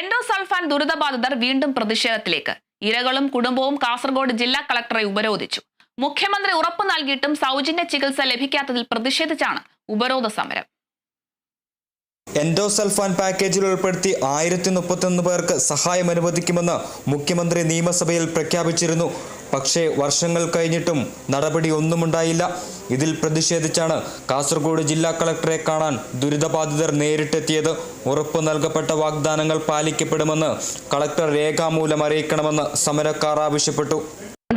Endosulfan ദുരിതബാധിതർ വീണ്ടും പ്രതിഷേധത്തിലേക്ക്. ഇരകളും കുടുംബവും കാസർഗോഡ് ജില്ലാ കളക്ടറെ ഉപരോധിച്ചു. മുഖ്യമന്ത്രി ഉറപ്പു നൽകിയിട്ടും സൗജന്യ ചികിത്സ ലഭിക്കാത്തതിൽ പ്രതിഷേധിച്ചാണ് ഉപരോധ സമരം. എൻഡോസൾഫാൻ പാക്കേജിൽ ഉൾപ്പെടുത്തി ആയിരത്തി മുപ്പത്തൊന്ന് പേർക്ക് സഹായം അനുവദിക്കുമെന്ന് മുഖ്യമന്ത്രി നിയമസഭയിൽ പ്രഖ്യാപിച്ചിരുന്നു. പക്ഷേ വർഷങ്ങൾ കഴിഞ്ഞിട്ടും നടപടി ഒന്നുമുണ്ടായില്ല. ഇതിൽ പ്രതിഷേധിച്ചാണ് കാസർഗോഡ് ജില്ലാ കളക്ടറെ കാണാൻ ദുരിതബാധിതർ നേരിട്ടെത്തിയത്. ഉറപ്പു നൽകപ്പെട്ട വാഗ്ദാനങ്ങൾ പാലിക്കപ്പെടുമെന്ന് കളക്ടർ രേഖാമൂലം അറിയിക്കണമെന്ന് സമരക്കാർ ആവശ്യപ്പെട്ടു.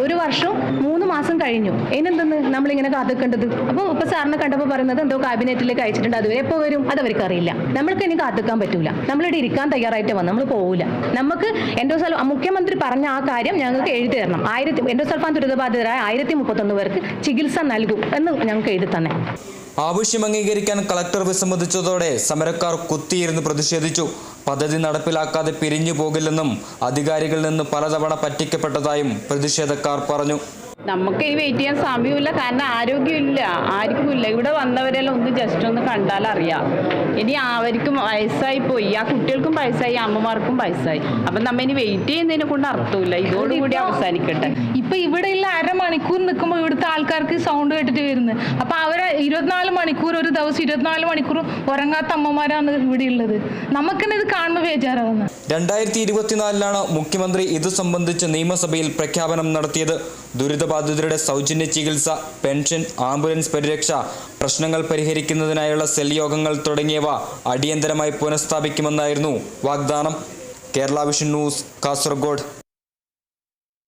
ഒരു വർഷം മൂന്ന് മാസം കഴിഞ്ഞു. അതിനെന്തെന്ന് നമ്മളിങ്ങനെ കാത്തിക്കേണ്ടത്? അപ്പോൾ ഇപ്പൊ സാറിനെ കണ്ടപ്പോൾ പറയുന്നത് എന്തോ ക്യാബിനറ്റിലേക്ക് അയച്ചിട്ടുണ്ട്. അതുവരെ എപ്പോൾ വരും? അത് അവർക്ക് അറിയില്ല നമ്മൾക്ക് ഇനി കാത്തിക്കാൻ പറ്റൂല. നമ്മളിവിടെ ഇരിക്കാൻ തയ്യാറായിട്ട് വന്നു. നമ്മൾ പോവില്ല നമുക്ക് എൻഡോ എൻഡോസൽ മുഖ്യമന്ത്രി പറഞ്ഞ ആ കാര്യം ഞങ്ങൾക്ക് എഴുതി തരണം. ആയിരത്തി എൻഡോ സൽഫാൻ ദുരിതബാധിതരായ ആയിരത്തി മുപ്പത്തൊന്ന് പേർക്ക് ചികിത്സ നൽകും എന്ന് ഞങ്ങൾക്ക് എഴുതി തന്നെ. ആവശ്യം അംഗീകരിക്കാൻ കളക്ടർ വിസമ്മതിച്ചതോടെ സമരക്കാർ കുത്തിയിരുന്ന് പ്രതിഷേധിച്ചു. പദ്ധതി നടപ്പിലാക്കാതെ പിരിഞ്ഞു പോകില്ലെന്നും അധികാരികളിൽ നിന്ന് പലതവണ പറ്റിക്കപ്പെട്ടതായും പ്രതിഷേധക്കാർ പറഞ്ഞു. നമുക്ക് ഇനി വെയിറ്റ് ചെയ്യാൻ സമയമില്ല കാരണം ആരോഗ്യമില്ല. ആർക്കും ഇല്ല ഇവിടെ വന്നവരെല്ലാം ഒന്ന് ജസ്റ്റ് ഒന്ന് കണ്ടാൽ അറിയാം. ഇനി അവർക്കും വയസ്സായി പോയി. ആ കുട്ടികൾക്കും വയസ്സായി അമ്മമാർക്കും വയസ്സായി. അപ്പം നമ്മ ഇനി വെയിറ്റ് ചെയ്യുന്നതിനെ കൊണ്ട് അർത്ഥമില്ല. ഇതോടുകൂടി അവസാനിക്കട്ടെ. ഇപ്പൊ ഇവിടെയുള്ള അരമണിക്കൂർ നിൽക്കുമ്പോൾ ഇവിടുത്തെ ആൾക്കാർക്ക് സൗണ്ട് കേട്ടിട്ട് വരുന്നത്. അപ്പൊ അവരെ ഇരുപത്തിനാല് മണിക്കൂർ ഒരു ദിവസം ഇരുപത്തിനാല് മണിക്കൂർ ഉറങ്ങാത്ത അമ്മമാരാണ് ഇവിടെ ഉള്ളത്. നമുക്കെന്നെ ഇത് കാണുമ്പോൾ ബേജാറാവുന്നത് രണ്ടായിരത്തി ഇരുപത്തിനാലിലാണ് മുഖ്യമന്ത്രി ഇത് സംബന്ധിച്ച് നിയമസഭയിൽ പ്രഖ്യാപനം നടത്തിയത്. ദുരിതബാധിതരുടെ സൗജന്യ ചികിത്സ പെൻഷൻ ആംബുലൻസ് പരിരക്ഷ പ്രശ്നങ്ങൾ പരിഹരിക്കുന്നതിനായുള്ള സെൽ യോഗങ്ങൾ തുടങ്ങിയവ അടിയന്തരമായി പുനഃസ്ഥാപിക്കുമെന്നായിരുന്നു വാഗ്ദാനം. Kerala vision news Kasaragod.